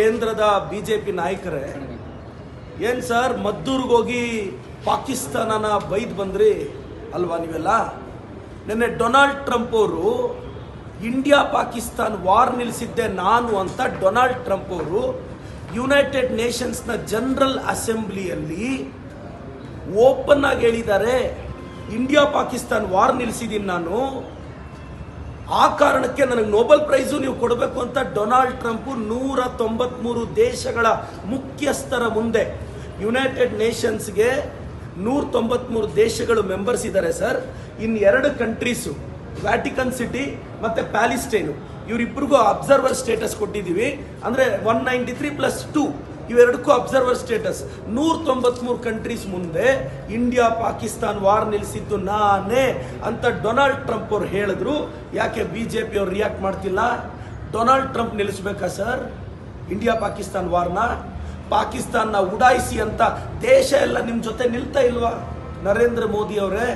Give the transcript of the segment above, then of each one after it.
ಕೇಂದ್ರದ B J P ನಾಯಕರೇ, ಏನು ಸರ್, ಮದ್ದೂರ್ಗೆ ಹೋಗಿ ಪಾಕಿಸ್ತಾನನ ಬೈದ್ ಬಂದ್ರಿ ಅಲ್ವಾ ನೀವೆಲ್ಲ? ನಿನ್ನೆ ಡೊನಾಲ್ಡ್ ಟ್ರಂಪ್ ಅವರು, ಇಂಡಿಯಾ ಪಾಕಿಸ್ತಾನ್ ವಾರ್ ನಿಲ್ಲಿಸಿದ್ದೆ ನಾನು ಅಂತ ಡೊನಾಲ್ಡ್ ಟ್ರಂಪ್ ಅವರು, ಯುನೈಟೆಡ್ ನೇಷನ್ಸ್ನ ಜನರಲ್ ಅಸೆಂಬ್ಲಿಯಲ್ಲಿ ಓಪನ್ ಆಗಿ ಹೇಳಿದ್ದಾರೆ, ಇಂಡಿಯಾ ಪಾಕಿಸ್ತಾನ್ ವಾರ್ ನಿಲ್ಲಿಸಿದ್ದೀನಿ ನಾನು ಆ ಕಾರಣಕ್ಕೆ ನನಗೆ ನೊಬೆಲ್ ಪ್ರೈಸು ನೀವು ಕೊಡಬೇಕು ಅಂತ ಡೊನಾಲ್ಡ್ ಟ್ರಂಪ್ ನೂರ ತೊಂಬತ್ಮೂರು ದೇಶಗಳ ಮುಖ್ಯಸ್ಥರ ಮುಂದೆ ಯುನೈಟೆಡ್ ನೇಷನ್ಸ್ಗೆ ನೂರ ತೊಂಬತ್ಮೂರು ದೇಶಗಳು ಮೆಂಬರ್ಸ್ ಇದ್ದಾರೆ ಸರ್ ಇನ್ನು ಎರಡು ಕಂಟ್ರೀಸು ವ್ಯಾಟಿಕನ್ ಸಿಟಿ ಮತ್ತು ಪ್ಯಾಲಿಸ್ಟೈನು ಇವರಿಬ್ಬರಿಗೂ ಅಬ್ಸರ್ವರ್ ಸ್ಟೇಟಸ್ ಕೊಟ್ಟಿದ್ದೀವಿ. ಅಂದರೆ one ninety three plus two ಇವೆರಡಕ್ಕೂ observer status ನೂರ ತೊಂಬತ್ಮೂರು ಕಂಟ್ರೀಸ್ ಮುಂದೆ ಇಂಡಿಯಾ ಪಾಕಿಸ್ತಾನ್ ವಾರ್ ನಿಲ್ಲಿಸಿದ್ದು ನಾನೇ ಅಂತ ಡೊನಾಲ್ಡ್ ಟ್ರಂಪ್ ಅವ್ರು ಹೇಳಿದ್ರು. ಯಾಕೆ ಬಿ ಜೆ ಪಿ ಅವ್ರು ರಿಯಾಕ್ಟ್ ಮಾಡ್ತಿಲ್ಲ? ಡೊನಾಲ್ಡ್ ಟ್ರಂಪ್ ನಿಲ್ಲಿಸ್ಬೇಕಾ ಸರ್ ಇಂಡಿಯಾ ಪಾಕಿಸ್ತಾನ್ ವಾರ್ನ ಪಾಕಿಸ್ತಾನ್ನ ಉಡಾಯಿಸಿ ಅಂತ ದೇಶ ಎಲ್ಲ ನಿಮ್ಮ ಜೊತೆ ನಿಲ್ತಾ ಇಲ್ವಾ? ನರೇಂದ್ರ ಮೋದಿ ಅವರೇ,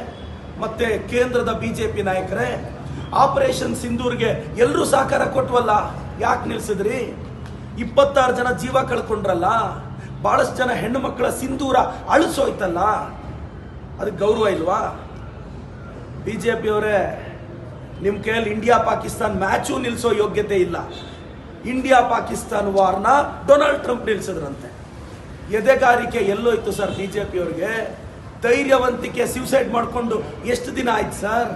ಮತ್ತೆ ಕೇಂದ್ರದ ಬಿ ಜೆ ಪಿ ನಾಯಕರೇ ಆಪರೇಷನ್ ಸಿಂಧೂರ್ಗೆ ಎಲ್ಲರೂ ಸಹಕಾರ ಕೊಟ್ವಲ್ಲ? ಯಾಕೆ ನಿಲ್ಸಿದ್ರಿ? ಇಪ್ಪತ್ತಾರು ಜನ ಜೀವ ಕಳ್ಕೊಂಡ್ರಲ್ಲ ಭಾಳಷ್ಟು ಜನ ಹೆಣ್ಣು ಮಕ್ಕಳ ಸಿಂಧೂರ ಅಳಿಸೋಯ್ತಲ್ಲ? ಅದಕ್ಕೆ ಗೌರವ ಇಲ್ವಾ? ಬಿ ಜೆ ಅವರೇ ನಿಮ್ಮ ಕೈಯಲ್ಲಿ ಇಂಡಿಯಾ ಪಾಕಿಸ್ತಾನ್ ಮ್ಯಾಚು ನಿಲ್ಲಿಸೋ ಯೋಗ್ಯತೆ ಇಲ್ಲ. ಇಂಡಿಯಾ ಪಾಕಿಸ್ತಾನ್ ವಾರ್ನ ಡೊನಾಲ್ಡ್ ಟ್ರಂಪ್ ನಿಲ್ಲಿಸಿದ್ರಂತೆ ಎದೆಗಾರಿಕೆ ಎಲ್ಲೋಯ್ತು ಸರ್ ಬಿ ಜೆ ಪಿಯವ್ರಿಗೆ ಧೈರ್ಯವಂತಿಕೆ ಸ್ಯೂಸೈಡ್ ಮಾಡಿಕೊಂಡು ಎಷ್ಟು ದಿನ ಆಯ್ತು ಸರ್?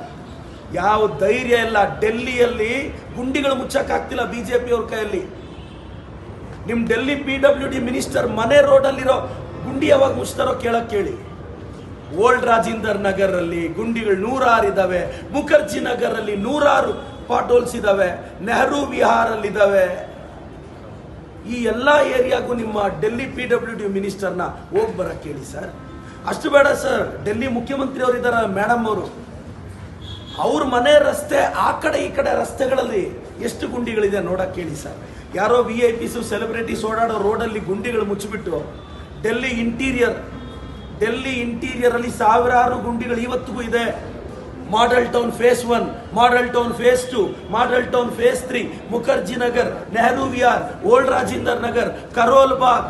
ಯಾವ ಧೈರ್ಯ ಇಲ್ಲ, ಡೆಲ್ಲಿಯಲ್ಲಿ ಗುಂಡಿಗಳು ಮುಚ್ಚಕ್ಕಾಗ್ತಿಲ್ಲ ಬಿ ಜೆ ಪಿಯವ್ರ ಕೈಯಲ್ಲಿ. ನಿಮ್ಮ Delhi P W D minister ಮನೆ ರೋಡಲ್ಲಿರೋ ಗುಂಡಿ ಯಾವಾಗ ಮುಚ್ತಾರೋ ಕೇಳಕ್ಕೆ ಕೇಳಿ. ಓಲ್ಡ್ ರಾಜೇಂದರ್ ನಗರಲ್ಲಿ ಗುಂಡಿಗಳು ನೂರಾರು ಇದ್ದಾವೆ ಮುಖರ್ಜಿ ನಗರಲ್ಲಿ ನೂರಾರು ಪಾಟೋಲ್ಸ್ ಇದ್ದಾವೆ ನೆಹರು ವಿಹಾರಲ್ಲಿದ್ದಾವೆ ಈ ಎಲ್ಲ ಏರಿಯಾಗೂ ನಿಮ್ಮ ಡೆಲ್ಲಿ ಪಿ ಡಬ್ಲ್ಯೂ ಡಿ ಮಿನಿಸ್ಟರ್ನ ಹೋಗಿ ಬರಕ್ಕೆ ಕೇಳಿ ಸರ್. ಅಷ್ಟು ಬೇಡ ಸರ್, ಡೆಲ್ಲಿ ಮುಖ್ಯಮಂತ್ರಿ ಇದ್ದಾರೆ ಮೇಡಮ್ ಅವರು. ಅವ್ರ ಮನೆ ರಸ್ತೆ, ಆ ಕಡೆ ಈ ಕಡೆ ರಸ್ತೆಗಳಲ್ಲಿ ಎಷ್ಟು ಗುಂಡಿಗಳಿದೆ ನೋಡಕ್ ಕೇಳಿ ಸರ್. ಯಾರೋ ವಿ ಐ ಪಿಸು ಸೆಲೆಬ್ರಿಟೀಸ್ ಓಡಾಡೋ ರೋಡಲ್ಲಿ ಗುಂಡಿಗಳು ಮುಚ್ಚಿಬಿಟ್ಟು, ಡೆಲ್ಲಿ ಇಂಟೀರಿಯರ್ ಡೆಲ್ಲಿ ಇಂಟೀರಿಯರ್ ಅಲ್ಲಿ ಸಾವಿರಾರು ಗುಂಡಿಗಳು ಇವತ್ತಿಗೂ ಇದೆ. Model town phase one model town phase two model town phase three Mukherjee Nagar Nehru Vihar old Rajender Nagar Karol Bagh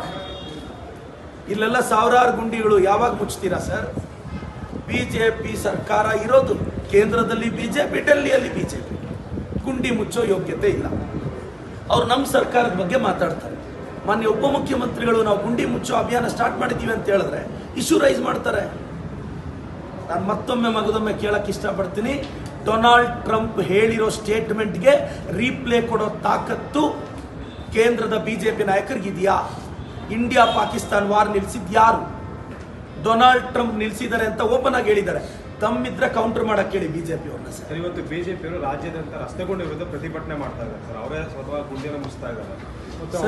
ಇಲ್ಲೆಲ್ಲ ಸಾವಿರಾರು ಗುಂಡಿಗಳು ಯಾವಾಗ ಮುಚ್ತೀರಾ ಸರ್? ಬಿಜೆಪಿ ಸರ್ಕಾರ ಇರೋದು. ಕೇಂದ್ರದಲ್ಲಿ ಬಿಜೆಪಿ, ಡೆಲ್ಲಿಯಲ್ಲಿ ಬಿಜೆಪಿ. ಗುಂಡಿ ಮುಚ್ಚೋ ಯೋಗ್ಯತೆ ಇಲ್ಲ. ಅವ್ರು ನಮ್ಮ ಸರ್ಕಾರದ ಬಗ್ಗೆ ಮಾತಾಡ್ತಾರೆ. ಮಾನ್ಯ ಉಪಮುಖ್ಯಮಂತ್ರಿಗಳು ನಾವು ಗುಂಡಿ ಮುಚ್ಚೋ ಅಭಿಯಾನ ಸ್ಟಾರ್ಟ್ ಮಾಡಿದ್ದೀವಿ ಅಂತ ಹೇಳಿದ್ರೆ ಇಶ್ಯೂ ರೈಸ್ ಮಾಡ್ತಾರೆ. ನಾನು ಮತ್ತೊಮ್ಮೆ ಮಗದೊಮ್ಮೆ ಕೇಳಕ್ಕೆ ಇಷ್ಟಪಡ್ತೀನಿ. ಡೊನಾಲ್ಡ್ ಟ್ರಂಪ್ ಹೇಳಿರೋ ಸ್ಟೇಟ್ಮೆಂಟ್ಗೆ ರೀಪ್ಲೇ ಕೊಡೋ ತಾಕತ್ತು ಕೇಂದ್ರದ ಬಿ ಜೆ ಪಿ ನಾಯಕರಿಗಿದೆಯಾ? ಇಂಡಿಯಾ ಪಾಕಿಸ್ತಾನ್ ವಾರ್ ನಿಲ್ಲಿಸಿದ್ದು ಯಾರು? ಡೊನಾಲ್ಡ್ ಟ್ರಂಪ್ ನಿಲ್ಲಿಸಿದ್ದಾರೆ ಅಂತ ಓಪನ್ ಆಗಿ ಹೇಳಿದ್ದಾರೆ. ತಮ್ಮಿದ್ರೆ ಕೌಂಟರ್ ಮಾಡಕ್ಕೆ ಹೇಳಿ ಬಿಜೆಪಿ ಅವ್ರನ್ನ ಸರ್. ಇವತ್ತು ಬಿಜೆಪಿಯವರು ರಾಜ್ಯಾದ್ಯಂತ ರಸ್ತೆ ಗುಂಡಿ ವಿರುದ್ಧ ಪ್ರತಿಭಟನೆ ಮಾಡ್ತಾ ಇದ್ದಾರೆ ಸರ್. ಅವರೇ ಸ್ವತಃ ಗುಂಡಿಯನ್ನು ಮುಚ್ತಾ ಇದ್ದಾರೆ.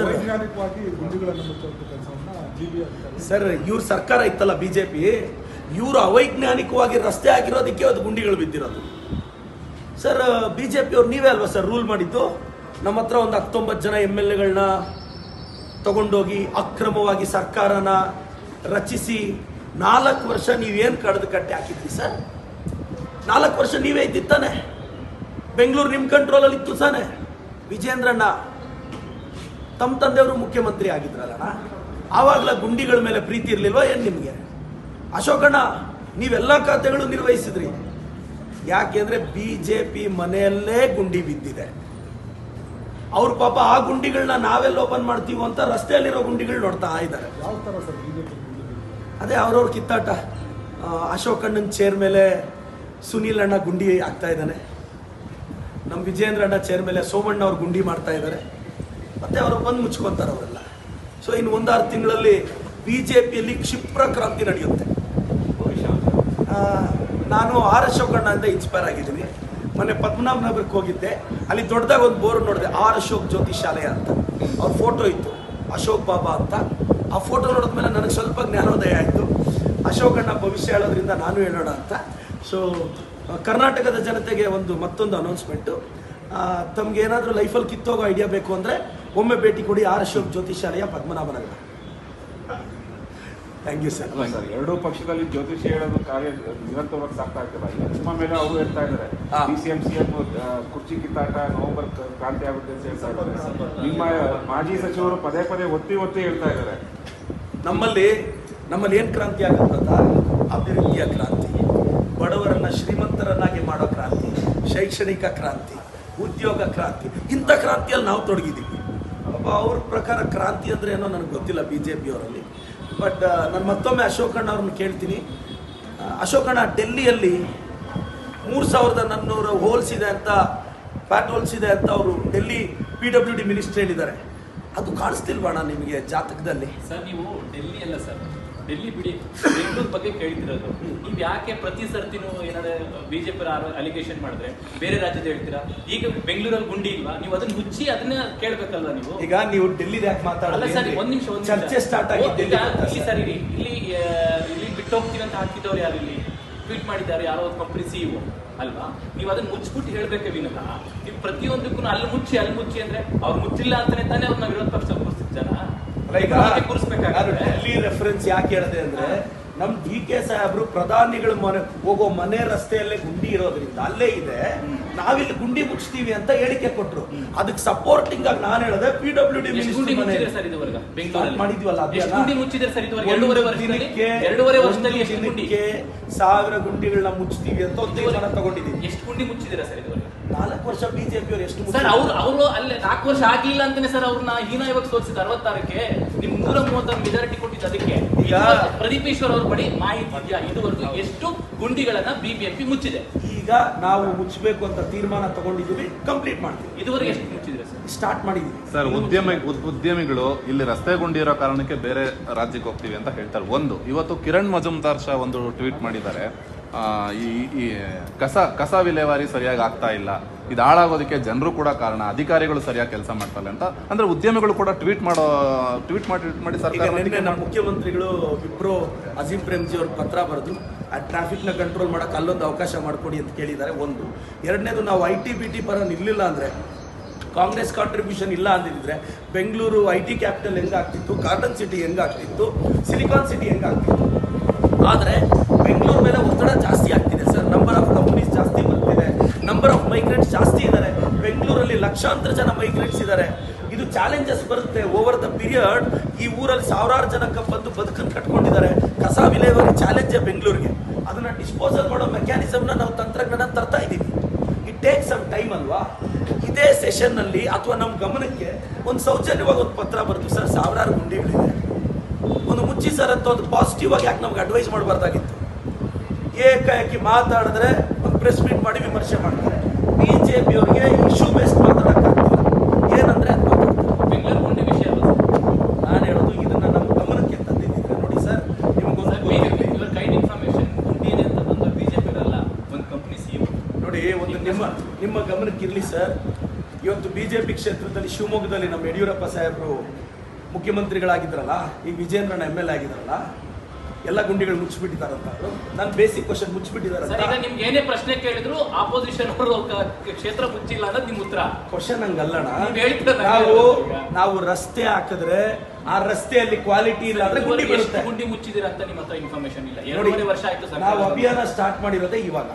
ವೈಜ್ಞಾನಿಕವಾಗಿ ಗುಂಡಿಗಳನ್ನು ಕೆಲಸವನ್ನ ಸರ್ ಇವ್ರ ಸರ್ಕಾರ ಇತ್ತಲ್ಲ ಬಿಜೆಪಿ ಇವರು ಅವೈಜ್ಞಾನಿಕವಾಗಿ ರಸ್ತೆ ಆಗಿರೋದಕ್ಕೆ ಅದು ಗುಂಡಿಗಳು ಬಿದ್ದಿರೋದು. ಸರ್ ಬಿಜೆಪಿ ಅವ್ರು ನೀವೇ ಅಲ್ವಾ ಸರ್ ರೂಲ್ ಮಾಡಿದ್ದು? ನಮ್ಮ ಹತ್ರ ಒಂದು ಹತ್ತೊಂಬತ್ತು ಜನ ಎಂ ಎಲ್ ಎಗಳನ್ನ ತಗೊಂಡೋಗಿ ಅಕ್ರಮವಾಗಿ ಸರ್ಕಾರನ ರಚಿಸಿ ನಾಲ್ಕು ವರ್ಷ ನೀವೇನು ಕಡ್ದು ಕಟ್ಟಿ ಹಾಕಿದ್ರಿ ಸರ್? ನಾಲ್ಕು ವರ್ಷ ನೀವೇ ಇದ್ದಿತ್ತಾನೆ ಬೆಂಗಳೂರು ನಿಮ್ಮ ಕಂಟ್ರೋಲಲ್ಲಿ ಇತ್ತು ತಾನೆ? ವಿಜೇಂದ್ರಣ್ಣ ತಮ್ಮ ತಂದೆಯವರು ಮುಖ್ಯಮಂತ್ರಿ ಆಗಿದ್ರಲ್ಲಣ್ಣ? ಆವಾಗಲೇ ಗುಂಡಿಗಳ ಮೇಲೆ ಪ್ರೀತಿ ಇರಲಿಲ್ವಾ ಏನು ನಿಮಗೆ? ಅಶೋಕಣ್ಣ, ನೀವೆಲ್ಲ ಖಾತೆಗಳು ನಿರ್ವಹಿಸಿದ್ರಿ. ಯಾಕೆಂದರೆ ಬಿ ಜೆ ಪಿ ಮನೆಯಲ್ಲೇ ಗುಂಡಿ ಬಿದ್ದಿದೆ. ಅವ್ರ ಪಾಪ ಆ ಗುಂಡಿಗಳನ್ನ ನಾವೆಲ್ಲ ಓಪನ್ ಮಾಡ್ತೀವೋ ಅಂತ ರಸ್ತೆಯಲ್ಲಿರೋ ಗುಂಡಿಗಳು ನೋಡ್ತಾ ಇದ್ದಾರೆ. ಅದೇ ಅವ್ರವ್ರ ಕಿತ್ತಾಟ. ಅಶೋಕ್ ಅಣ್ಣನ ಚೇರ್ ಮೇಲೆ ಸುನೀಲ್ ಅಣ್ಣ ಗುಂಡಿ ಆಗ್ತಾ ಇದ್ದಾನೆ. ನಮ್ಮ ವಿಜೇಂದ್ರ ಅಣ್ಣ ಚೇರ್ ಮೇಲೆ ಸೋಮಣ್ಣ ಅವ್ರು ಗುಂಡಿ ಮಾಡ್ತಾ ಇದ್ದಾರೆ. ಮತ್ತೆ ಅವರು ಬಂದು ಮುಚ್ಕೊತಾರೆ ಅವರೆಲ್ಲ. ಸೊ ಇನ್ನು ಒಂದಾರು ತಿಂಗಳಲ್ಲಿ ಬಿ ಜೆ ಪಿಯಲ್ಲಿ ಕ್ಷಿಪ್ರ ಕ್ರಾಂತಿ ನಡೆಯುತ್ತೆ. ನಾನು ಆರ್ ಅಶೋಕಣ್ಣ ಅಂತ ಇನ್ಸ್ಪೈರ್ ಆಗಿದ್ದೀನಿ. ಮೊನ್ನೆ ಪದ್ಮನಾಭ ನಗರಕ್ಕೆ ಹೋಗಿದ್ದೆ. ಅಲ್ಲಿ ದೊಡ್ಡದಾಗ ಒಂದು ಬೋರ್ ನೋಡಿದೆ ಆರ್ ಅಶೋಕ್ ಜ್ಯೋತಿ ಶಾಲೆಯ ಅಂತ. ಅವ್ರ ಫೋಟೋ ಇತ್ತು. ಅಶೋಕ್ ಬಾಬಾ ಅಂತ. ಆ ಫೋಟೋ ನೋಡಿದ ಮೇಲೆ ನನಗೆ ಸ್ವಲ್ಪ ಜ್ಞಾನೋದಯ ಆಯಿತು. ಅಶೋಕಣ್ಣ ಭವಿಷ್ಯ ಹೇಳೋದ್ರಿಂದ ನಾನು ಹೇಳೋಣ ಅಂತ. ಸೊ ಕರ್ನಾಟಕದ ಜನತೆಗೆ ಒಂದು ಮತ್ತೊಂದು ಅನೌನ್ಸ್ಮೆಂಟು ತಮ್ಗೆ ಏನಾದರೂ ಲೈಫಲ್ಲಿ ಕಿತ್ತೋಗೋ ಐಡಿಯಾ ಬೇಕು ಅಂದರೆ ಒಮ್ಮೆ ಭೇಟಿ ಕೊಡಿ R Ashok ಜ್ಯೋತಿಷಾಲಯ Padmanabhanagar. Thank you sir sir ಎರಡೂ ಪಕ್ಷದಲ್ಲಿ ಜ್ಯೋತಿಷಿ ಹೇಳೋದು ಕಾರ್ಯ ನಿರಂತರವಾಗಿ ಸಾಕ್ತಾ ಇರ್ತಾರೆ ಮೇಲೆ ಅವರು ಹೇಳ್ತಾ ಇದ್ದಾರೆ. D C M C M ಕುರ್ಚಿ ಕಿತ್ತಾಟ, ನವೆಂಬರ್ ಕ್ರಾಂತಿ ಆಗುತ್ತೆ ಅಂತ ಹೇಳ್ತಾ ಇದ್ದಾರೆ. ನಿಮ್ಮ, ಮಾಜಿ ಸಚಿವರು ಪದೇ ಪದೇ ಒತ್ತಿ ಒತ್ತಿ ಹೇಳ್ತಾ ಇದ್ದಾರೆ. ನಮ್ಮಲ್ಲಿ ನಮ್ಮಲ್ಲಿ ಏನು ಕ್ರಾಂತಿ ಆಗುತ್ತೆ ಗೊತ್ತಾ? ಅಭಿವೃದ್ಧಿಯ ಕ್ರಾಂತಿ, ಬಡವರನ್ನ ಶ್ರೀಮಂತರನ್ನಾಗಿ ಮಾಡೋ ಕ್ರಾಂತಿ, ಶೈಕ್ಷಣಿಕ ಕ್ರಾಂತಿ, ಉದ್ಯೋಗ ಕ್ರಾಂತಿ, ಇಂಥ ಕ್ರಾಂತಿಯಲ್ಲಿ ನಾವು ತೊಡಗಿದ್ದೀವಿ. ಅಪ್ಪ, ಅವ್ರ ಪ್ರಕಾರ ಕ್ರಾಂತಿ ಅಂದರೆ ಏನೋ ನನಗೆ ಗೊತ್ತಿಲ್ಲ ಬಿ ಜೆ ಪಿಯವರಲ್ಲಿ ಬಟ್ ನಾನು ಮತ್ತೊಮ್ಮೆ ಅಶೋಕಣ್ಣ ಅವ್ರನ್ನ ಕೇಳ್ತೀನಿ ಅಶೋಕಣ್ಣ, ಡೆಲ್ಲಿಯಲ್ಲಿ ಮೂರು ಸಾವಿರದ ನಾನ್ನೂರ ಹೋಲ್ಸ್ ಇದೆ ಅಂತ ಫ್ಯಾಟ್ ಹೋಲ್ಸ್ ಇದೆ ಅಂತ ಅವರು Delhi P W D minister ಹೇಳಿದ್ದಾರೆ. ಅದು ಕಾಣಿಸ್ತಿಲ್ವಾಣ ನಿಮಗೆ ಜಾತಕದಲ್ಲಿ? ಸರ್ ನೀವು ಡೆಲ್ಲಿ ಅಲ್ಲ ಸರ್. ಡೆಲ್ಲಿ ಬಿಡಿ. ಬೆಂಗಳೂರು ಬಗ್ಗೆ ಕೇಳ್ತಿರೋದು. ನೀವು ಯಾಕೆ ಪ್ರತಿ ಸರ್ತಿನೂ ಏನಾದ್ರೆ ಬಿಜೆಪಿ ಅಲಿಗೇಷನ್ ಮಾಡಿದ್ರೆ? ಬೇರೆ ರಾಜ್ಯದ ಹೇಳ್ತೀರಾ? ಈಗ ಬೆಂಗಳೂರಲ್ಲಿ ಗುಂಡಿ ಇಲ್ವಾ? ನೀವು ಅದನ್ನ ಮುಚ್ಚಿ ಅದನ್ನ ಕೇಳ್ಬೇಕಲ್ವಾ ನೀವು? ಈಗ ನೀವು ಡೆಲ್ಲಿ ಯಾಕೆ ಮಾತಾಡಲ್ಲ ಸರ್ ಒಂದು ನಿಮಿಷ ಒಂದು ಚರ್ಚೆ ಸ್ಟಾರ್ಟ್ ಆಗಿ ಸರಿ ಡೆಲ್ಲಿ ಈಗ ಇಲ್ಲಿ ಸರ್? ಇಲ್ಲಿ ಇಲ್ಲಿ ಬಿಟ್ಟು ಹೋಗ್ತೀವಿ ಅಂತ ಹಾಕಿದವ್ರು ಯಾರು ಇಲ್ಲಿ? ಟ್ವೀಟ್ ಮಾಡಿದ್ದಾರೆ ಯಾರೋ ಒಂದು ಕಂಪ್ನಿ ಸಿಇಒ ಅಲ್ವಾ? ನೀವು ಅದನ್ನ ಮುಚ್ಚಿಬಿಟ್ಟು ಹೇಳ್ಬೇಕೆ ವಿನಃ ನೀವು ಪ್ರತಿಯೊಂದಕ್ಕೂ ಅಲ್ಲಿ ಮುಚ್ಚಿ ಅಲ್ಲಿ ಮುಚ್ಚಿ ಅಂದ್ರೆ ಅವ್ರು ಮುಚ್ಚಿಲ್ಲ ಅಂತಾನೆ ತಾನೆ ಅವ್ರನ್ನ ವಿರೋಧ ಪಕ್ಷ ಕೂರಿಸಿದ ಜನ? ಕೂರಿಸ್ಬೇಕಾಗುತ್ತೆ. ಡೆಲ್ಲಿ ರೆಫರೆನ್ಸ್ ಯಾಕೆ ಹೇಳಿದೆ ಅಂದ್ರೆ ನಮ್ ಡಿ ಕೆ ಸಾಹೇಬ್ರು ಪ್ರಧಾನಿಗಳ ಮನೆ ಹೋಗೋ ಮನೆ ರಸ್ತೆಯಲ್ಲೇ ಗುಂಡಿ ಇರೋದ್ರಿಂದ ಅಲ್ಲೇ ಇದೆ. ನಾವಿಲ್ಲಿ ಗುಂಡಿ ಮುಚ್ತೀವಿ ಅಂತ ಹೇಳಿಕೆ ಕೊಟ್ರು. ಅದಕ್ಕೆ ಸಪೋರ್ಟಿಂಗ್ ಆಗಿ ನಾನು ಹೇಳಿದೆ ಪಿ ಡಬ್ಲ್ಯೂ ಡಿ ಎಷ್ಟು ಗುಂಡಿ ಮನೆ ಮುಚ್ಚಿದ್ರೆ ಸರ್ ಇದುವರೆಗ? ಬೆಂಗಳೂರಲ್ಲಿ? ಮಾಡಿದ್ವಲ್ಲ ಮುಚ್ಚಿದ್ರೆ ದಿನಕ್ಕೆ ಸಾವಿರ ಗುಂಡಿಗಳನ್ನ ಮುಚ್ತೀವಿ ಅಂತ ಒಂದು ತೀರ್ಮಾನ ತಗೊಂಡಿದ್ದೀವಿ ಎಷ್ಟು ಗುಂಡಿ ಮುಚ್ಚಿದ್ದೀರಾ ಸರ್ ಇದುವರೆಗೆ? ನಾಲ್ಕು ವರ್ಷ ಬಿಜೆಪಿ ಅವರು ಎಷ್ಟು ಸರ್ ಅವ್ರು ಅವರು ಅಲ್ಲೇ ನಾಲ್ಕು ವರ್ಷ ಆಗಿಲ್ಲ ಅಂತಾನೆ ಸರ್ ಅವ್ರನ್ನ ಹೀನಾಯವಾಗಿ ಸೋಲಿಸಿದ ಅರವತ್ತಾರಕ್ಕೆ. ನಿಮ್ ನೂರ ಮೂವತ್ತೊಂದು ಮೆಜಾರಿಟಿ ಕೊಟ್ಟಿದ್ದು ಅದಕ್ಕೆ. ಪ್ರದೀಪ್ ಈಶ್ವರ್ ಅವ್ರ ಬಳಿ ಮಾಹಿತಿ ಇದೆಯಾ? ಇದುವರೆಗೂ ಎಷ್ಟು ಗುಂಡಿಗಳನ್ನ ಬಿಬಿಎಂಪಿ ಮುಚ್ಚಿದೆ? ಈಗ ನಾವು ಮುಚ್ಚಬೇಕು ಅಂತ ತೀರ್ಮಾನ ತಗೊಂಡಿದ್ದೀವಿ ಕಂಪ್ಲೀಟ್ ಮಾಡ್ತೀವಿ. ಇದುವರೆಗೆ ಎಷ್ಟು ಮುಚ್ಚಿದ್ರೆ ಸರ್? ಸ್ಟಾರ್ಟ್ ಮಾಡಿದ್ವಿ ಸರ್ ಉದ್ಯಮಿ ಉದ್ಯಮಿಗಳು ಇಲ್ಲಿ ರಸ್ತೆ ಗುಂಡಿರೋ ಕಾರಣಕ್ಕೆ ಬೇರೆ ರಾಜ್ಯಕ್ಕೆ ಹೋಗ್ತೀವಿ ಅಂತ ಹೇಳ್ತಾರೆ. ಒಂದು ಇವತ್ತು ಕಿರಣ್ ಮಜುಮ್ದಾರ್ ಶಾ ಒಂದು ಟ್ವೀಟ್ ಮಾಡಿದ್ದಾರೆ. ಈ ಈ ಕಸ ಕಸ ವಿಲೇವಾರಿ ಸರಿಯಾಗಿ ಆಗ್ತಾ ಇಲ್ಲ. ಇದು ಹಾಳಾಗೋದಕ್ಕೆ ಜನರು ಕೂಡ ಕಾರಣ ಅಧಿಕಾರಿಗಳು ಸರಿಯಾಗಿ ಕೆಲಸ ಮಾಡ್ತಾರೆ ಅಂತ. ಅಂದ್ರೆ ಉದ್ಯಮಿಗಳು ಕೂಡ ಟ್ವೀಟ್ ಮಾಡೋ ಟ್ವೀಟ್ ಮಾಡಿ ಟ್ವೀಟ್ ಮಾಡಿ ಸರ್ಕಾರ ಮುಖ್ಯಮಂತ್ರಿಗಳು ವಿಪ್ರೋ ಅಜೀಂ ಪ್ರೇಮ್ಜಿ ಅವ್ರ ಪತ್ರ ಬರೆದು ಆ ಟ್ರಾಫಿಕ್ನ ಕಂಟ್ರೋಲ್ ಮಾಡಕ್ಕೆ ಅಲ್ಲೊಂದು ಅವಕಾಶ ಮಾಡಿಕೊಡಿ ಅಂತ ಕೇಳಿದ್ದಾರೆ ಒಂದು. ಎರಡನೇದು ನಾವು ಐ ಟಿ ಬಿ ಟಿ ಪರ ನಿಲ್ಲಿಲ್ಲ ಅಂದರೆ ಕಾಂಗ್ರೆಸ್ ಕಾಂಟ್ರಿಬ್ಯೂಷನ್ ಇಲ್ಲ ಅಂದಿದ್ರೆ ಬೆಂಗಳೂರು ಐ ಟಿ ಕ್ಯಾಪಿಟಲ್ ಹೆಂಗಾಗ್ತಿತ್ತು ಗಾರ್ಡನ್ ಸಿಟಿ ಹೆಂಗಾಗ್ತಿತ್ತು ಸಿಲಿಕಾನ್ ಸಿಟಿ ಹೆಂಗಾಗ್ತಿತ್ತು ಆದರೆ ಬೆಂಗಳೂರು ಮೇಲೆ ಒತ್ತಡ ಜಾಸ್ತಿ ಆಗ್ತಿದೆ ಸರ್. ನಂಬರ್ ಆಫ್ ಕಂಪನೀಸ್ ಜಾಸ್ತಿ ಬರ್ತಿದೆ ನಂಬರ್ ಆಫ್ ಮೈಗ್ರೆಂಟ್ಸ್ ಜಾಸ್ತಿ ಇದ್ದಾರೆ ಬೆಂಗಳೂರಲ್ಲಿ ಲಕ್ಷಾಂತರ ಜನ ಮೈಗ್ರೆಂಟ್ಸ್ ಇದ್ದಾರೆ ಇದು ಚಾಲೆಂಜಸ್ ಬರುತ್ತೆ. ಓವರ್ ದ ಪೀರಿಯಡ್ ಈ ಊರಲ್ಲಿ ಸಾವಿರಾರು ಜನ ಕ- ಬಂದು ಬದುಕನ್ನು ಕಟ್ಕೊಂಡಿದ್ದಾರೆ. ಕಸ ವಿಲೇವಾರಿ ಚಾಲೆಂಜ್ ಬೆಂಗಳೂರಿಗೆ. ಅದನ್ನ ಡಿಸ್ಪೋಸಲ್ ಮಾಡೋ ಮೆಕ್ಯಾನಿಸಮ್ನ ನಾವು ತಂತ್ರಜ್ಞಾನ ತರ್ತಾ ಇದ್ದೀವಿ. ಇಟ್ ಟೇಕ್ ಸಮ್ ಟೈಮ್ ಅಲ್ವಾ? ಇದೇ ಸೆಷನ್ನಲ್ಲಿ ಅಥವಾ ನಮ್ಮ ಗಮನಕ್ಕೆ ಒಂದು ಸೌಜನ್ಯವಾಗಿ ಒಂದು ಪತ್ರ ಬರ್ತು ಸರ್, ಸಾವಿರಾರು ಗುಂಡಿಗಳಿದೆ. ಒಂದು ಮುಚ್ಚಿ ಸರ್ ಅಂತ ಒಂದು ಪಾಸಿಟಿವ್ ಆಗಿ ಯಾಕೆ ನಮ್ಗೆ ಅಡ್ವೈಸ್ ಮಾಡಬಾರ್ದಾಗಿತ್ತು? ಏಕಾಏಕಿ ಮಾತಾಡಿದ್ರೆ ಒಂದು ಪ್ರೆಸ್ ಮೀಟ್ ಮಾಡಿ ವಿಮರ್ಶೆ ಮಾಡ್ತಾರೆ. ಬಿ ಜೆ ಪಿಯವ್ರಿಗೆ ಇಶ್ಯೂ ಬೇಸ್ಡ್ ಮಾತಾಡೋಕ್ಕಾಗ್ತಿಲ್ಲ. ಏನಂದ್ರೆ ಅದು ಮಾತಾಡ್ತಾರೆ. ಬೆಂಗಳೂರು ವಿಷಯ ಅಲ್ಲ ನಾನು ಹೇಳೋದು ಇದನ್ನ ನಮ್ಮ ಗಮನಕ್ಕೆ ತಂದಿದ್ದೀನಿ ನೋಡಿ ಸರ್. ನಿಮಗೊಂದು ಸರ್ ಬಿಜೆಪಿ ಇವರ ಕೈಂಡ್ ಇನ್ಫಾರ್ಮೇಶನ್ ಬಿ ಜೆ ಅಂತ ಬಂದ ಬಿಜೆಪಿ ಅಲ್ಲ ಒಂದು ಕಂಪನಿ ಸಿ ನೋಡಿ ಒಂದು ನಿಮ್ಮ ನಿಮ್ಮ ಗಮನಕ್ಕೆ ಇರಲಿ ಸರ್. ಇವತ್ತು ಬಿ ಜೆ ಪಿ ಕ್ಷೇತ್ರದಲ್ಲಿ ಶಿವಮೊಗ್ಗದಲ್ಲಿ ನಮ್ಮ ಯಡಿಯೂರಪ್ಪ ಸಾಹೇಬರು ಮುಖ್ಯಮಂತ್ರಿಗಳಾಗಿದ್ರಲ್ಲ ಈಗ ವಿಜೇಂದ್ರನ ಎಂ ಎಲ್ ಎ ಆಗಿದ್ರಲ್ಲ ಎಲ್ಲ ಗುಂಡಿಗಳು ಮುಚ್ಚಿಬಿಟ್ಟಿದಾರಂತ ನನ್ನ ನಾನು ಬೇಸಿಕ್ ಕ್ವಶನ್ ಮುಚ್ಚಿಬಿಟ್ಟಿದ್ದಾರೆ ನಿಮ್ಗೆ ಏನೇ ಪ್ರಶ್ನೆ ಕೇಳಿದ್ರು ಆಪೋಸಿಷನ್ ಅವರು ಕ್ಷೇತ್ರ ಮುಚ್ಚಿಲ್ಲ ಅನ್ನೋದು ನಿಮ್ ಉತ್ತರ. ಕ್ವಶನ್ ಹಂಗಲ್ಲಣ ನೀವ್ ನಾವು ರಸ್ತೆ ಹಾಕಿದ್ರೆ ಆ ರಸ್ತೆಯಲ್ಲಿ ಕ್ವಾಲಿಟಿ ಇಲ್ಲ ಅಂದ್ರೆ ಗುಂಡಿ ಬರುತ್ತೆ ಗುಂಡಿ ಮುಚ್ಚಿದಿರ ಅಂತ ನಿಮ್ಮ ಹತ್ರ ಇನ್ಫಾರ್ಮೇಶನ್ ಇಲ್ಲ. ಎರಡು ಎರಡೂವರೆ ವರ್ಷ ಆಯ್ತು ಸರ್. ನಾವು ಅಭಿಯಾನ ಸ್ಟಾರ್ಟ್ ಮಾಡಿರೋದೇ ಇವಾಗ.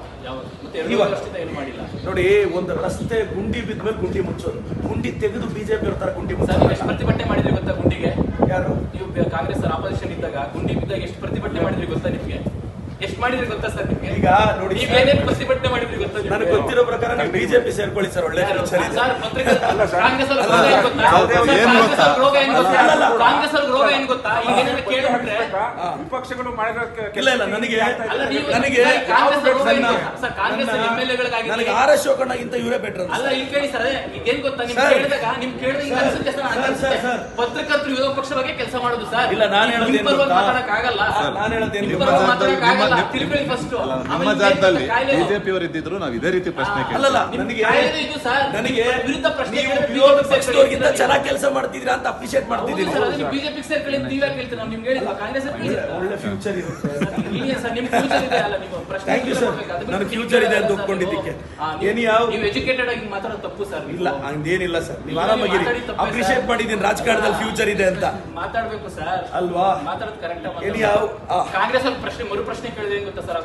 ಇವಾಗ. ಏನು ಮಾಡಿಲ್ಲ? ನೋಡಿ ಒಂದು ರಸ್ತೆ ಗುಂಡಿ ಬಿದ್ಮೇಲೆ ಗುಂಡಿ ಮುಚ್ಚೋದು. ಗುಂಡಿ ತೆಗೆದು ಬಿಜೆಪಿ ಇರ್ತಾರೆ ಗುಂಡಿ ಮುಚ್ಚೋದು. ಪ್ರತಿಭಟನೆ ಮಾಡಿದ್ರಿ ಗೊತ್ತಾ ಯಾರು ನೀವು ಕಾಂಗ್ರೆಸ್ ಆಪೋಸಿಷನ್ ಇದ್ದಾಗ ಗುಂಡಿ ಬಿದ್ದಾಗ ಎಷ್ಟು ಪ್ರತಿಭಟನೆ ಮಾಡಿದ್ರಿ ಗೊತ್ತಾ ನಿಮ್ಗೆ ಎಷ್ಟು ಮಾಡಿದ್ರಿ ಗೊತ್ತಾ ಸರ್ ನಿಮ್ಗೆ ಈಗ ನೋಡಿ ಏನೇನು ಪ್ರತಿಭಟನೆ ಮಾಡಿದ್ರಿ ಗೊತ್ತಾ? ನನಗೆ ಗೊತ್ತಿರೋ ಪ್ರಕಾರ ನೀವು ಬಿಜೆಪಿ ಸೇರ್ಕೊಳ್ಳಿ ಸರ್ ಒಳ್ಳೆ ಸರ್, ಕಾಂಗ್ರೆಸ್ ಅವ್ರ ರೋಗ ಏನ್ ಗೊತ್ತಾ? ಕಾಂಗ್ರೆಸ್ ಗೊತ್ತಾ? ಅವ್ರ ರೋಗ ಏನ್ ಗೊತ್ತಾ? ಈಗ ಏನಾದ್ರು ಕೇಳಿಬಿಟ್ರೆ ಕೆ- ಇಲ್ಲ ಇಲ್ಲ ನನಗೆ ನನಗೆ ನನಗೆ ಆರ್ ಅಶೋಕಣ್ಣಗಿಂತ ಇವರೇ ಬೆಟರ್ ಅಲ್ಲ ಇಲ್ಲಿ ಕೇಳಿ ಸರ್ ಅದೇ ಇದೇನ್ ಗೊತ್ತಾ ನಿಮ್. ಕೇಳಿದಾಗ. ಪತ್ರಕರ್ತರು ವಿರೋಧ ಪಕ್ಷ ಬಗ್ಗೆ ಕೆಲಸ ಮಾಡುದು ಸರ್. ಇಲ್ಲ, ನಾನು ಹೇಳೋದು ಮಾತಾಡಕ್ ಆಗಲ್ಲ ನಾನ್ ಮಾತಾಡಕ್ ಆಗಲ್ಲ ತಿಳ್ಕೊಳ್ಳಿ ಫಸ್ಟ್ ನಮ್ಮ ಜಾಗದಲ್ಲಿ ಬಿಜೆಪಿ ಅವರು ಇದ್ದಿದ್ರು ನಾವು ಇದೇ ರೀತಿ ಪ್ರಶ್ನೆ ಕೇಳಲ್ಲ ಅಲ್ಲಲ್ಲ ನನಗೆ ಇದು ಸರ್. ನನಗೆ ವಿರುದ್ಧ ಪ್ರಶ್ನೆ ವಿರೋಧ BJP ಚೆನ್ನಾಗಿ ಕೆಲಸ ಮಾಡ್ತಿದ್ದೀರಾ ಅಂತ ಅಪ್ರಿಶಿಯೇಟ್ ಮಾಡ್ತಿದ್ದೀನಿ. ಬಿಜೆಪಿ ಸೇರ್ಕೊಳ್ಳಿ ಕೇಳಿದ್ದು ನೀವೇ ಕೇಳ್ತೀನಿ ನಾವು ನಿಮ್ಗೆ ಹೇಳಿದ್ವಾ ಕಾಂಗ್ರೆಸ್ ಒಳ್ಳೆ ಫ್ಯೂಚರ್ ಇರುತ್ತೆ ನೀವೇ ಸರ್ ನಿಮ್ ಫ್ಯೂಚರ್ ಇದೆ ಅಂತ ಒಪ್ಕೊಂಡಿದ್ದಕ್ಕೆ. ಆ, ನೀವು- ಎಜುಕೇಟೆಡ್ ಆಗಿ ಮಾತಾಡೋದು ತಪ್ಪು ಸರ್. ಇಲ್ಲ ಹಂಗೇನಿಲ್ಲ ಸರ್ ನೀವು ಆರಾಮಾಗಿರಿ. ಅಪ್ರಿಶಿಯೇಟ್ ಮಾಡಿದ್ದೀನಿ ರಾಜಕಾರಣದಲ್ಲಿ ಫ್ಯೂಚರ್ ಇದೆ ಅಂತ ಮಾತಾಡ್ಬೇಕು ಸರ್ ಅಲ್ವಾ? ಮಾತಾಡೋದು ಕರೆಕ್ಟ್ Anyhow, ಆ. ಕಾಂಗ್ರೆಸ್ ಅಲ್ಲಿ ಪ್ರಶ್ನೆ ಮರು ಪ್ರಶ್ನೆ ಕೇಳಿದ್ರೆ ಏನ್ ಗೊತ್ತಾ ಸರ್